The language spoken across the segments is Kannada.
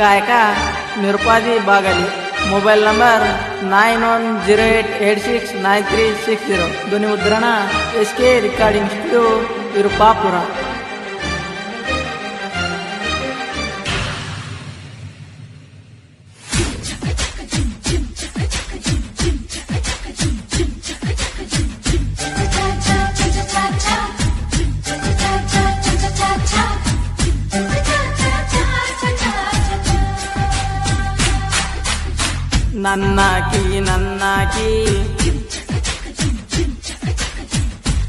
ಗಾಯಕ Nirupadi Bagali mobile number nine one zero eight eight six nine three six zero. ಧ್ವನಿ ಮುದ್ರಣ S K recording studio Virupapura. ನನ್ನಾಕಿ ನನ್ನಾಕಿ.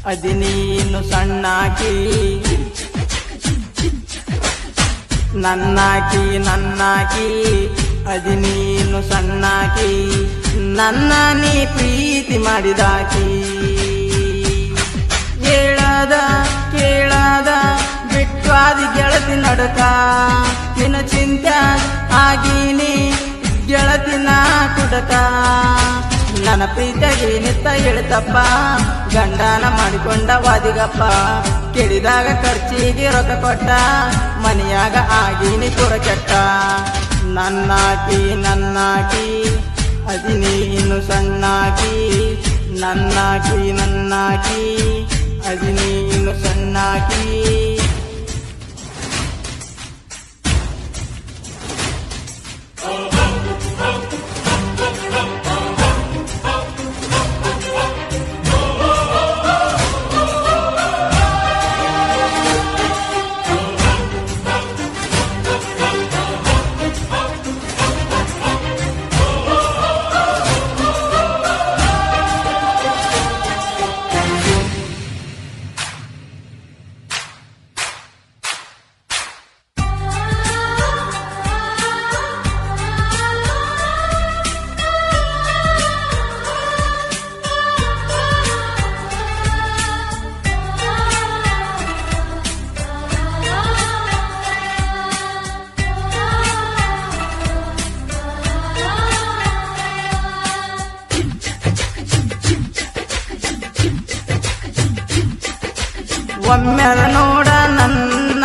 ಅದಿ ನೀನು ಸಣ್ಣಾಕಿ. ನನ್ನಾಕಿ ನನ್ನಾಕಿ. ಅದಿ ನೀನು ಸಣ್ಣಾಕಿ. ನನ್ನ ನೀ ಪ್ರೀತಿ ಮಾಡಿದಾಕಿ. ಕೇಳದ ಕೇಳದ, ಬಿಟ್ವಾದಿ ಗೆಳತಿ ನಡಕ. ನಿನ್ನ ಚಿಂತೆ ಆಗೀನಿ. ಕುಡಕ ನನ್ನ ಪ್ರೀತಿಯಾಗಿ ನಿತ್ತ ಹೇಳ್ತಪ್ಪ, ಗಂಡನ ಮಾಡಿಕೊಂಡ ವಾದಿಗಪ್ಪ. ಕೆಡಿದಾಗ ಖರ್ಚಿಗೆ ರೊಕ್ಕ ಕೊಟ್ಟ, ಮನೆಯಾಗ ಆಗಿನಿ ಕೆಟ್ಟ. ನನ್ನಾಕಿ ನನ್ನಾಕಿ ಅದಿನಿ ಇನ್ನು ಸಣ್ಣಾಕಿ. ನನ್ನಾಕಿ ನನ್ನಾಕಿ ಅದಿನಿ ಇನ್ನು ಸಣ್ಣಾಕಿ. ಒಮ್ಮೆದ ನೋಡ ನನ್ನ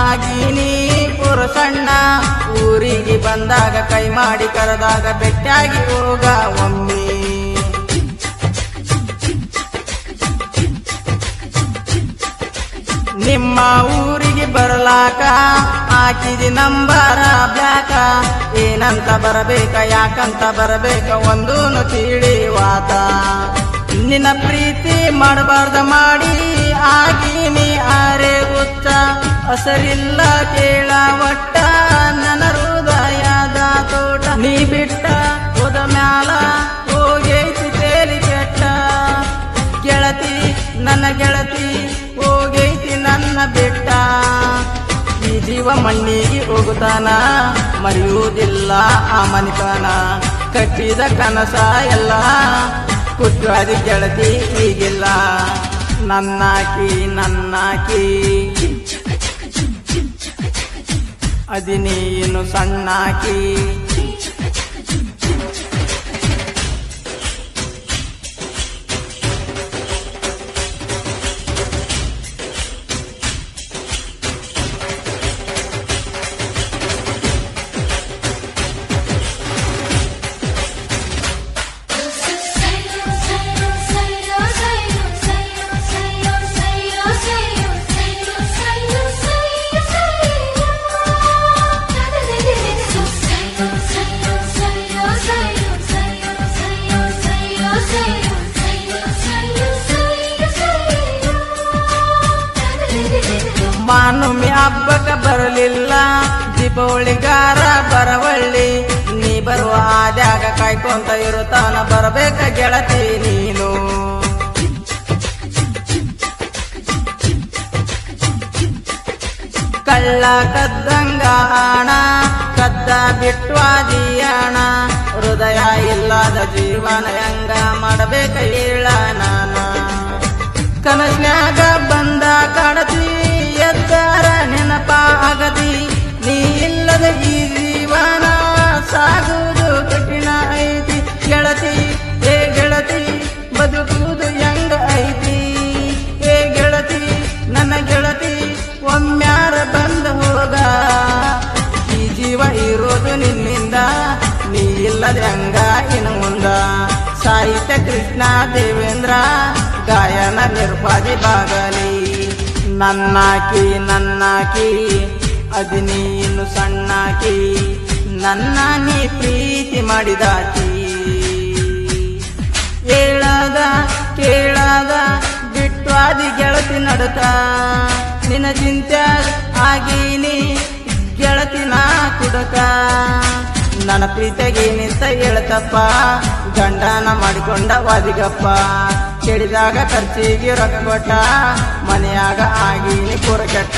ಆಗೀನಿ ಪುರುಷಣ್ಣ. ಊರಿಗೆ ಬಂದಾಗ ಕೈ ಮಾಡಿ ಕರೆದಾಗ ಬೆಟ್ಟಾಗಿ ಹೋಗ ಒಮ್ಮೆ. ನಿಮ್ಮ ಊರಿಗೆ ಬರಲಾಕ ಹಾಕಿದಿ ನಂಬರ ಬ್ಯಾಕ ಏನಂತ ಬರಬೇಕ, ಯಾಕಂತ ಬರಬೇಕ, ಒಂದೂನು ತಿಳಿವಾತ ನಿನ್ನ ಪ್ರೀತಿ ಮಾಡಬಾರ್ದ ಮಾಡಿ, ಆಗಿನಿ ಆರೆ ಗೊತ್ತ ಹಸರಿಲ್ಲ ಕೇಳ ಒಟ್ಟ, ನನ್ನ ಹೃದಯದ ತೋಟ. ನೀ ಬಿಟ್ಟ, ಹೋದ ಮ್ಯಾಲ ಹೋಗೈತಿ ತೇಲಿ ಕೆಟ್ಟ. ಗೆಳತಿ, ನನ್ನ ಗೆಳತಿ, ಹೋಗೈತಿ ನನ್ನ ಬೆಟ್ಟ. ಈ ಜೀವ ಮಣ್ಣಿಗೆ ಹೋಗುತ್ತಾನ, ಮರೆಯುವುದಿಲ್ಲ ಆ ಮನಿತನ. ಕಟ್ಟಿದ ಕನಸ ಎಲ್ಲ ಕುಟ್ಟಾದಿ ಗೆಳತಿ ಈಗಿಲ್ಲ ನನ್ನಾಕಿ ನನ್ನಾಕಿ. ಅದಿ ನೀನು ಸಣ್ಣಾಕಿ. ದೀಪಾವಳಿಗಾರ ಬರವಳ್ಳಿ, ನೀ ಬರುವ ಆದಾಗ ಕಾಯ್ಕೊಂತ ಇರುತ್ತಾನ, ಬರಬೇಕ ಗೆಳತಿ ನೀನು. ಕಳ್ಳ ಕದ್ದಂಗ ಹಣ ಕದ್ದ ಬಿಟ್ವಾದಿಯಾಣ ಹೃದಯ ಇಲ್ಲದ ಜೀವನ ಹೆಂಗ ಮಾಡಬೇಕ ಹೇಳ ನಾನ. ಕನಸ್ನ್ಯಾಗ ಬಂದ ಗಂಗ ಇನ್ನು ಮುಂದ. ಸಾಹಿತ್ಯ ಕೃಷ್ಣ ದೇವೇಂದ್ರ ಗಾಯನ ನಿರ್ಪಾದಿ ಬಾಗಲಿ. ನನ್ನಾಕಿ ನನ್ನಾಕಿ ಅದಿನೀನು ಸಣ್ಣಾಕಿ, ನನ್ನ ನೀ ಪ್ರೀತಿ ಮಾಡಿದಾಕಿ. ಹೇಳದ ಕೇಳದ ಅದಿ ಗೆಳತಿ ನಡತ. ನಿನ ಚಿಂತ್ಯ ಆಗೀನಿ ನಾ ಕುಡಕ ನನ್ನ ಪ್ರೀತಿಗೆ ನಿಂತ ಹೇಳ್ತಪ್ಪ. ಗಂಡನ ಮಾಡಿಕೊಂಡ ವಾದಿಗಪ್ಪ. ಕೇಳಿದಾಗ ಖರ್ಚಿಗೆ ರೊಕ್ಕ ಕೊಟ್ಟ. ಮನೆಯಾಗ ಆಗಿನಿ ಕೆಟ್ಟ